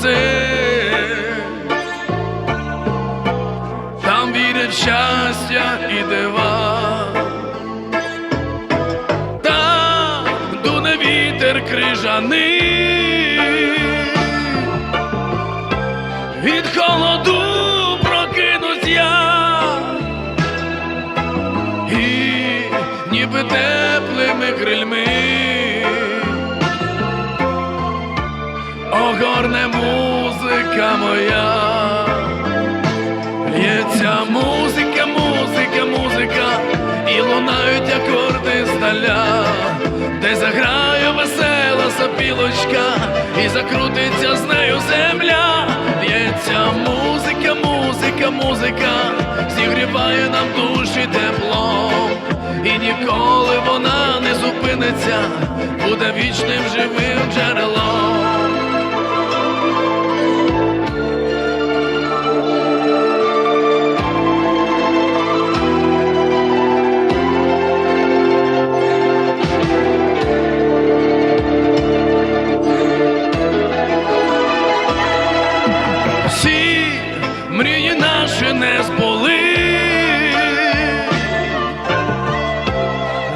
голоси. Там вірять щастя і дива. Там дуне вітер крижаний. Від холоду прокинусь я. І ніби теплими крильми огорне музика моя, лється музика, музика, музика, і лунають акорди здаля, де заграє весела сопілочка, і закрутиться з нею земля, лється музика, музика, музика, зігріває нам душі теплом, і ніколи вона не зупиниться, буде вічним живим джерелом. Не збули.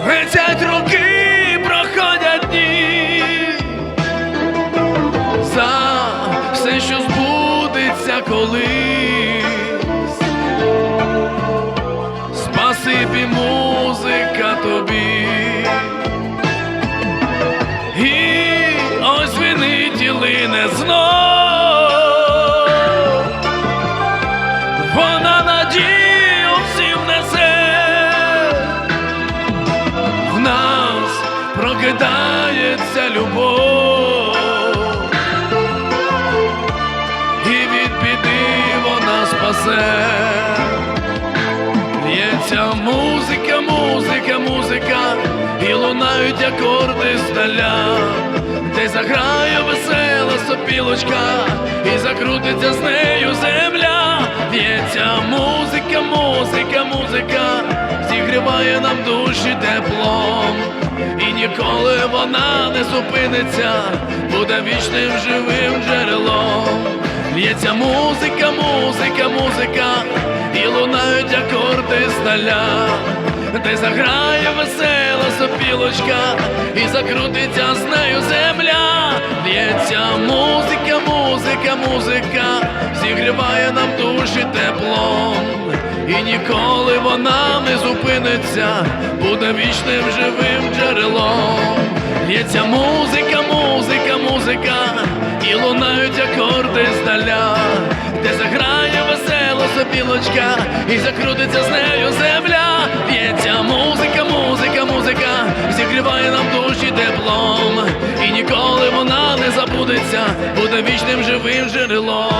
Летять роки, проходять дні. За все, що збудеться колись. Спасибі, музика тобі. І ось винить лине знов. Вона. Лється музика, музика, музика, і лунають акорди здаля, де заграє весела сопілочка, і закрутиться з нею земля. Лється музика, музика, музика, зігріває нам душі теплом, і ніколи вона не зупиниться, буде вічним живим джерелом. Лється музика, музика, музика, і лунають акорди здаля, де заграє весела сопілочка, і закрутиться з нею земля. Лється музика, музика, музика, зігріває нам душі теплом, і ніколи вона не зупиниться, буде вічним живим джерелом. Лється музика, музика, музика, і лунають акорди здаля, де заграє весела сопілочка, і закрутиться з нею земля. П'ється музика, музика, музика, зігріває нам душі теплом, і ніколи вона не забудеться, буде вічним живим джерелом.